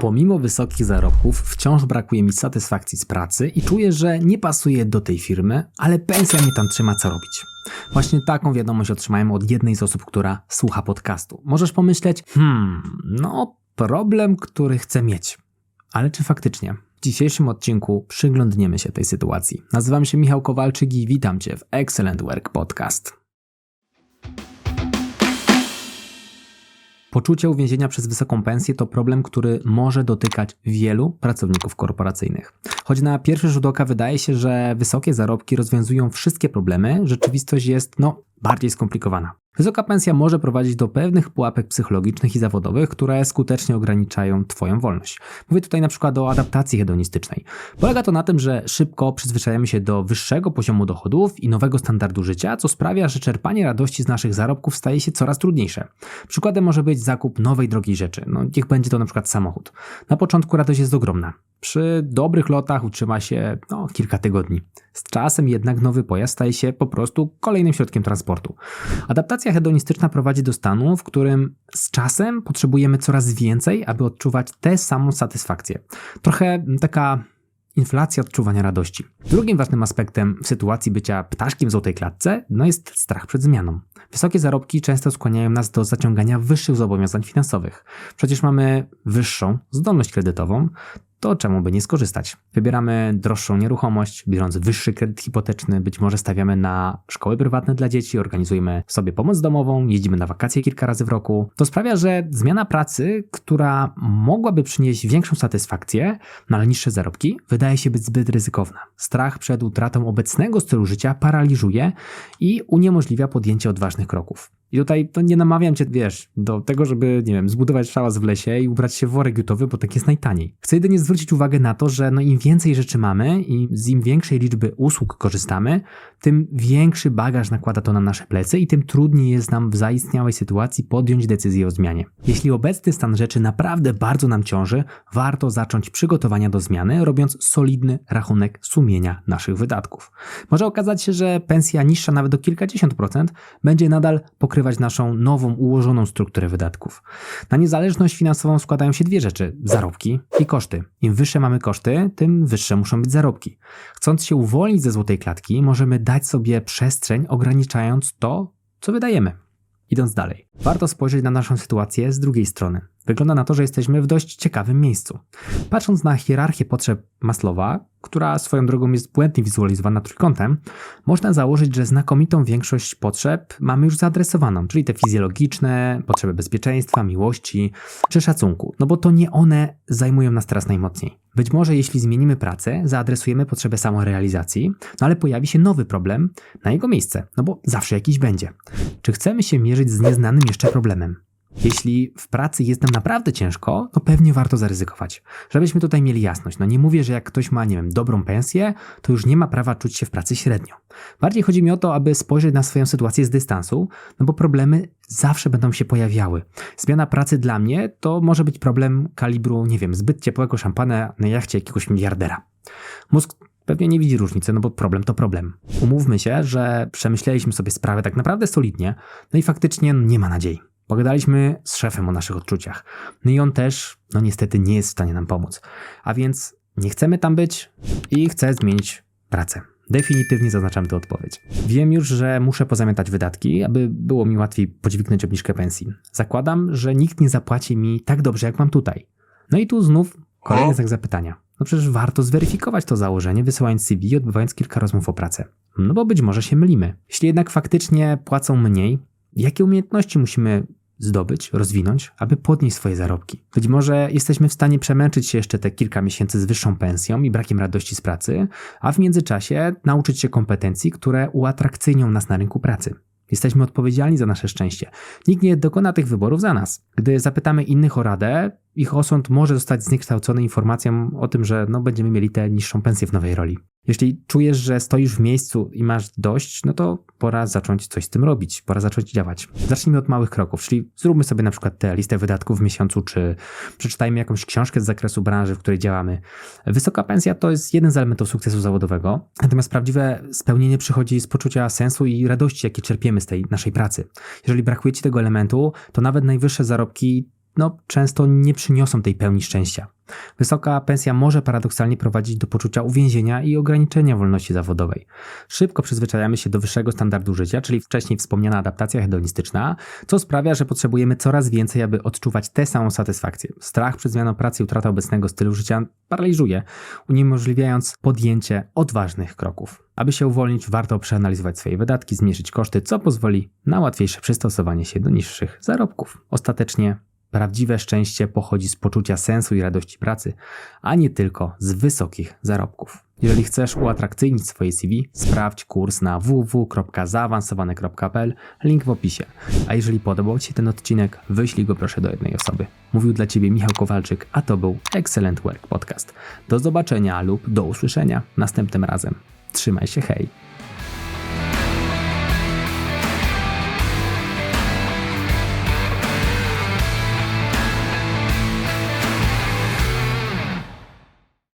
Pomimo wysokich zarobków, wciąż brakuje mi satysfakcji z pracy i czuję, że nie pasuję do tej firmy, ale pensja mnie tam trzyma co robić. Właśnie taką wiadomość otrzymałem od jednej z osób, która słucha podcastu. Możesz pomyśleć, hmm, no problem, który chcę mieć. Ale czy faktycznie? W dzisiejszym odcinku przyglądniemy się tej sytuacji. Nazywam się Michał Kowalczyk i witam Cię w Excellent Work Podcast. Poczucie uwięzienia przez wysoką pensję to problem, który może dotykać wielu pracowników korporacyjnych. Choć na pierwszy rzut oka wydaje się, że wysokie zarobki rozwiązują wszystkie problemy, rzeczywistość jest, no, bardziej skomplikowana. Wysoka pensja może prowadzić do pewnych pułapek psychologicznych i zawodowych, które skutecznie ograniczają Twoją wolność. Mówię tutaj na przykład o adaptacji hedonistycznej. Polega to na tym, że szybko przyzwyczajamy się do wyższego poziomu dochodów i nowego standardu życia, co sprawia, że czerpanie radości z naszych zarobków staje się coraz trudniejsze. Przykładem może być zakup nowej drogiej rzeczy. No, niech będzie to na przykład samochód. Na początku radość jest ogromna. Przy dobrych lotach utrzyma się no, kilka tygodni. Z czasem jednak nowy pojazd staje się po prostu kolejnym środkiem transportu. Adaptacja hedonistyczna prowadzi do stanu, w którym z czasem potrzebujemy coraz więcej, aby odczuwać tę samą satysfakcję. Trochę taka inflacja odczuwania radości. Drugim ważnym aspektem w sytuacji bycia ptaszkiem w złotej klatce no jest strach przed zmianą. Wysokie zarobki często skłaniają nas do zaciągania wyższych zobowiązań finansowych. Przecież mamy wyższą zdolność kredytową, to czemu by nie skorzystać? Wybieramy droższą nieruchomość, biorąc wyższy kredyt hipoteczny, być może stawiamy na szkoły prywatne dla dzieci, organizujemy sobie pomoc domową, jeździmy na wakacje kilka razy w roku. To sprawia, że zmiana pracy, która mogłaby przynieść większą satysfakcję, no ale niższe zarobki, wydaje się być zbyt ryzykowna. Strach przed utratą obecnego stylu życia paraliżuje i uniemożliwia podjęcie odważnych kroków. I tutaj to nie namawiam cię, wiesz, do tego, żeby, nie wiem, zbudować szałas w lesie i ubrać się w worek jutowy, bo tak jest najtaniej. Chcę jedynie zwrócić uwagę na to, że no im więcej rzeczy mamy i z im większej liczby usług korzystamy, tym większy bagaż nakłada to na nasze plecy i tym trudniej jest nam w zaistniałej sytuacji podjąć decyzję o zmianie. Jeśli obecny stan rzeczy naprawdę bardzo nam ciąży, warto zacząć przygotowania do zmiany, robiąc solidny rachunek sumienia naszych wydatków. Może okazać się, że pensja niższa nawet o kilkadziesiąt procent będzie nadal pokrywać pokrywać naszą nową, ułożoną strukturę wydatków. Na niezależność finansową składają się dwie rzeczy: zarobki i koszty. Im wyższe mamy koszty, tym wyższe muszą być zarobki. Chcąc się uwolnić ze złotej klatki, możemy dać sobie przestrzeń, ograniczając to, co wydajemy. Idąc dalej, warto spojrzeć na naszą sytuację z drugiej strony. Wygląda na to, że jesteśmy w dość ciekawym miejscu. Patrząc na hierarchię potrzeb Maslowa, która swoją drogą jest błędnie wizualizowana trójkątem, można założyć, że znakomitą większość potrzeb mamy już zaadresowaną, czyli te fizjologiczne, potrzeby bezpieczeństwa, miłości czy szacunku, no bo to nie one zajmują nas teraz najmocniej. Być może jeśli zmienimy pracę, zaadresujemy potrzebę samorealizacji, no ale pojawi się nowy problem na jego miejsce, no bo zawsze jakiś będzie. Czy chcemy się mierzyć z nieznanym jeszcze problemem? Jeśli w pracy jest nam naprawdę ciężko, to pewnie warto zaryzykować. Żebyśmy tutaj mieli jasność. No nie mówię, że jak ktoś ma, nie wiem, dobrą pensję, to już nie ma prawa czuć się w pracy średnio. Bardziej chodzi mi o to, aby spojrzeć na swoją sytuację z dystansu, no bo problemy zawsze będą się pojawiały. Zmiana pracy dla mnie to może być problem kalibru, nie wiem, zbyt ciepłego szampana na jachcie jakiegoś miliardera. Mózg pewnie nie widzi różnicy, no bo problem to problem. Umówmy się, że przemyśleliśmy sobie sprawę tak naprawdę solidnie, no i faktycznie nie ma nadziei. Pogadaliśmy z szefem o naszych odczuciach. No i on też, no niestety, nie jest w stanie nam pomóc. A więc nie chcemy tam być i chcę zmienić pracę. Definitywnie zaznaczam tę odpowiedź. Wiem już, że muszę pozamiatać wydatki, aby było mi łatwiej podźwignąć obniżkę pensji. Zakładam, że nikt nie zapłaci mi tak dobrze, jak mam tutaj. No i tu znów kolejny znak zapytania. No przecież warto zweryfikować to założenie, wysyłając CV i odbywając kilka rozmów o pracę. No bo być może się mylimy. Jeśli jednak faktycznie płacą mniej, jakie umiejętności musimy zdobyć, rozwinąć, aby podnieść swoje zarobki. Być może jesteśmy w stanie przemęczyć się jeszcze te kilka miesięcy z wyższą pensją i brakiem radości z pracy, a w międzyczasie nauczyć się kompetencji, które uatrakcyjnią nas na rynku pracy. Jesteśmy odpowiedzialni za nasze szczęście. Nikt nie dokona tych wyborów za nas. Gdy zapytamy innych o radę, ich osąd może zostać zniekształcony informacją o tym, że no, będziemy mieli tę niższą pensję w nowej roli. Jeśli czujesz, że stoisz w miejscu i masz dość, no to pora zacząć coś z tym robić, pora zacząć działać. Zacznijmy od małych kroków, czyli zróbmy sobie na przykład tę listę wydatków w miesiącu, czy przeczytajmy jakąś książkę z zakresu branży, w której działamy. Wysoka pensja to jest jeden z elementów sukcesu zawodowego, natomiast prawdziwe spełnienie przychodzi z poczucia sensu i radości, jakie czerpiemy z tej naszej pracy. Jeżeli brakuje ci tego elementu, to nawet najwyższe zarobki no, często nie przyniosą tej pełni szczęścia. Wysoka pensja może paradoksalnie prowadzić do poczucia uwięzienia i ograniczenia wolności zawodowej. Szybko przyzwyczajamy się do wyższego standardu życia, czyli wcześniej wspomniana adaptacja hedonistyczna, co sprawia, że potrzebujemy coraz więcej, aby odczuwać tę samą satysfakcję. Strach przed zmianą pracy i utrata obecnego stylu życia paraliżuje, uniemożliwiając podjęcie odważnych kroków. Aby się uwolnić, warto przeanalizować swoje wydatki, zmniejszyć koszty, co pozwoli na łatwiejsze przystosowanie się do niższych zarobków. Ostatecznie Prawdziwe szczęście pochodzi z poczucia sensu i radości pracy, a nie tylko z wysokich zarobków. Jeżeli chcesz uatrakcyjnić swoje CV, sprawdź kurs na www.zaawansowane.pl, link w opisie. A jeżeli podobał Ci się ten odcinek, wyślij go proszę do jednej osoby. Mówił dla Ciebie Michał Kowalczyk, a to był Excellent Work Podcast. Do zobaczenia lub do usłyszenia następnym razem. Trzymaj się, hej!